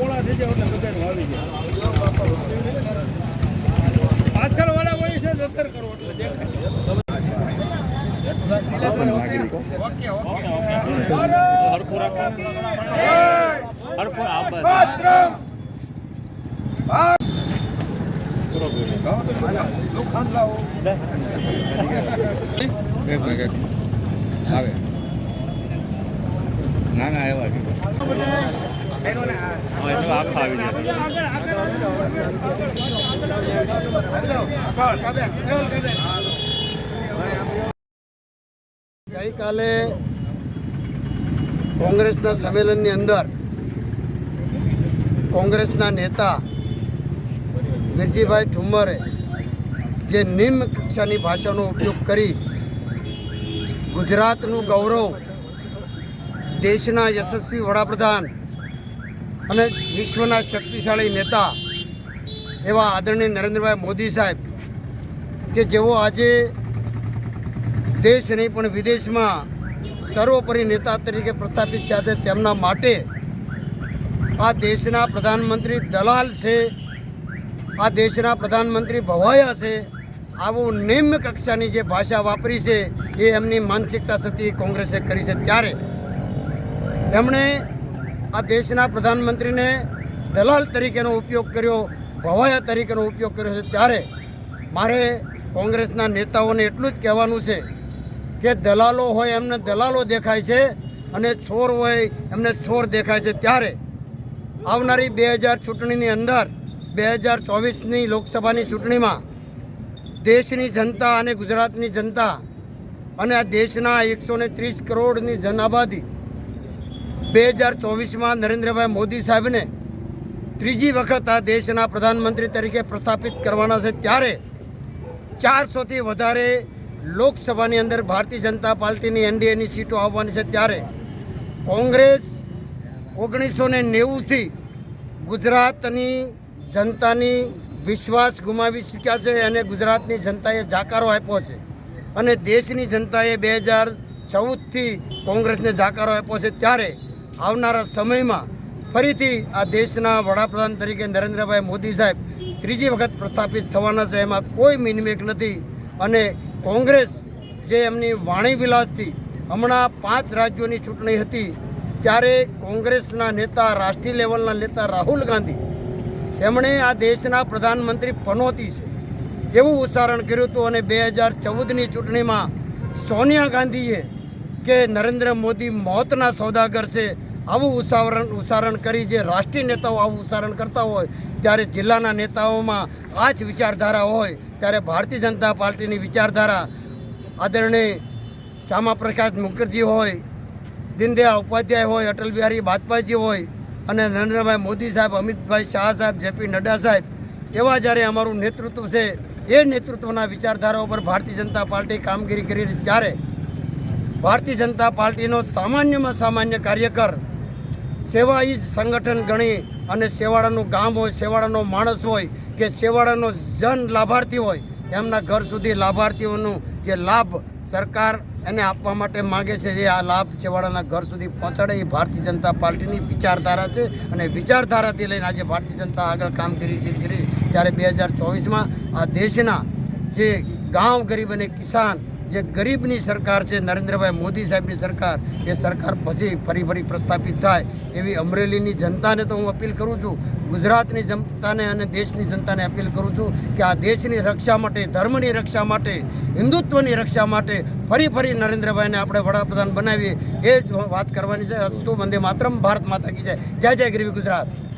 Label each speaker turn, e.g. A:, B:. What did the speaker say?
A: પોળા થઈ જાય એટલે બધાને વાવી જાય. પાછળ વાળા હોય છે સત્તર કરો એટલે દેખાય
B: આવે. ના ના એવા
C: ગઈકાલે કોંગ્રેસના સંમેલનની અંદર કોંગ્રેસના નેતા વિરજીભાઈ ઠુમ્મરે જે નિમ્ન કક્ષાની ભાષાનો ઉપયોગ કરી ગુજરાતનું ગૌરવ દેશના યશસ્વી વડાપ્રધાન અને વિશ્વના શક્તિશાળી નેતા એવા આદરણીય નરેન્દ્રભાઈ મોદી સાહેબ કે જેઓ આજે દેશ નહીં પણ વિદેશમાં સર્વોપરી નેતા તરીકે પ્રસ્થાપિત થયા છે તેમના માટે આ દેશના પ્રધાનમંત્રી દલાલ છે, આ દેશના પ્રધાનમંત્રી ભવાયા છે, આવું નિમ્ન કક્ષાની જે ભાષા વાપરી છે એ એમની માનસિકતા સતી કોંગ્રેસે કરી છે ત્યારે. એમણે આ દેશના પ્રધાનમંત્રીને દલાલ તરીકેનો ઉપયોગ કર્યો ભવાયા તરીકેનો ઉપયોગ કર્યો છે. ત્યારે મારે કોંગ્રેસના નેતાઓને એટલું જ કહેવાનું છે કે દલાલો હોય એમને દલાલો દેખાય છે અને છોર હોય એમને છોર દેખાય છે. ત્યારે આવનારી બે હજાર ચૂંટણીની અંદર, બે હજાર ચોવીસની લોકસભાની ચૂંટણીમાં દેશની જનતા અને ગુજરાતની જનતા અને આ દેશના એકસો ને ત્રીસ કરોડની જન આબાદી બે હજાર ચોવીસમાં નરેન્દ્રભાઈ મોદી સાહેબને ત્રીજી વખત આ દેશના પ્રધાનમંત્રી તરીકે પ્રસ્થાપિત કરવાના છે. ત્યારે ચારસોથી વધારે લોકસભાની અંદર ભારતીય જનતા પાર્ટીની એનડીએની સીટો આવવાની છે. ત્યારે કોંગ્રેસ ઓગણીસો ને નેવુંથી ગુજરાતની જનતાની વિશ્વાસ ગુમાવી ચૂક્યા છે અને ગુજરાતની જનતાએ જાકારો આપ્યો છે. અને દેશની જનતાએ બે હજાર ચૌદથી કોંગ્રેસને જાકારો આપ્યો છે. ત્યારે આવનારા સમયમાં ફરીથી આ દેશના વડાપ્રધાન તરીકે નરેન્દ્રભાઈ મોદી સાહેબ ત્રીજી વખત પ્રસ્થાપિત થવાના છે. એમાં કોઈ મિનમેક નથી. અને કોંગ્રેસ જે એમની વાણી વિલાસથી હમણાં પાંચ રાજ્યોની ચૂંટણી હતી, ત્યારે કોંગ્રેસના નેતા, રાષ્ટ્રીય લેવલના નેતા રાહુલ ગાંધી, એમણે આ દેશના પ્રધાનમંત્રી પનોતી છે. એવું ઉચ્ચારણ કર્યું હતું અને બે હજાર ચૌદની ચૂંટણીમાં સોનિયા ગાંધીએ કે નરેન્દ્ર મોદી મોતના સોદાગર છે. આવું ઉચ્ચારણ ઉચ્ચારણ કરી જે રાષ્ટ્રીય નેતાઓ આવું ઉચ્ચારણ કરતા હોય, ત્યારે જિલ્લાના નેતાઓમાં આ જ વિચારધારા હોય, ત્યારે ભારતીય જનતા પાર્ટીની વિચારધારા આદરણીય શ્યામાપ્રસાદ મુખર્જી હોય, દીનદયાળ ઉપાધ્યાય હોય અટલ બિહારી વાજપેયીજી હોય અને નરેન્દ્રભાઈ મોદી સાહેબ, અમિતભાઈ શાહ સાહેબ, જેપી નડ્ડા સાહેબ, એવા જ્યારે અમારું નેતૃત્વ છે, એ નેતૃત્વના વિચારધારા ઉપર ભારતીય જનતા પાર્ટી કામગીરી કરી ત્યારે ભારતીય જનતા પાર્ટીનો સામાન્યમાં સામાન્ય કાર્યકર સેવા એ જ સંગઠન ગણી અને સેવાડાનું ગામ હોય, સેવાડાનો માણસ હોય કે સેવાડાનો જન લાભાર્થી હોય, એમના ઘર સુધી લાભાર્થીઓનું જે લાભ સરકાર એને આપવા માટે માગે છે જે આ લાભ છેવાડાના ઘર સુધી પહોંચાડે, એ ભારતીય જનતા પાર્ટીની વિચારધારા છે અને વિચારધારાથી લઈને આજે ભારતીય જનતા આગળ કામગીરી કરી ત્યારે બે હજાર ચોવીસમાં આ દેશના જે ગાંવ ગરીબ અને કિસાન જે ગરીબની સરકાર છે, નરેન્દ્રભાઈ મોદી સાહેબની સરકાર, એ સરકાર પછી ફરી ફરી પ્રસ્થાપિત થાય એવી અમરેલીની જનતાને તો હું અપીલ કરું છું. ગુજરાતની જનતાને અને દેશની જનતાને અપીલ કરું છું કે આ દેશની રક્ષા માટે, ધર્મની રક્ષા માટે, હિન્દુત્વની રક્ષા માટે ફરી ફરી નરેન્દ્રભાઈને આપણે વડાપ્રધાન બનાવીએ. એ જ વાત કરવાની છે. અસ્તુ વંદે માતરમ. ભારત માતા કી જય. જય જય ગરીબી ગુજરાત.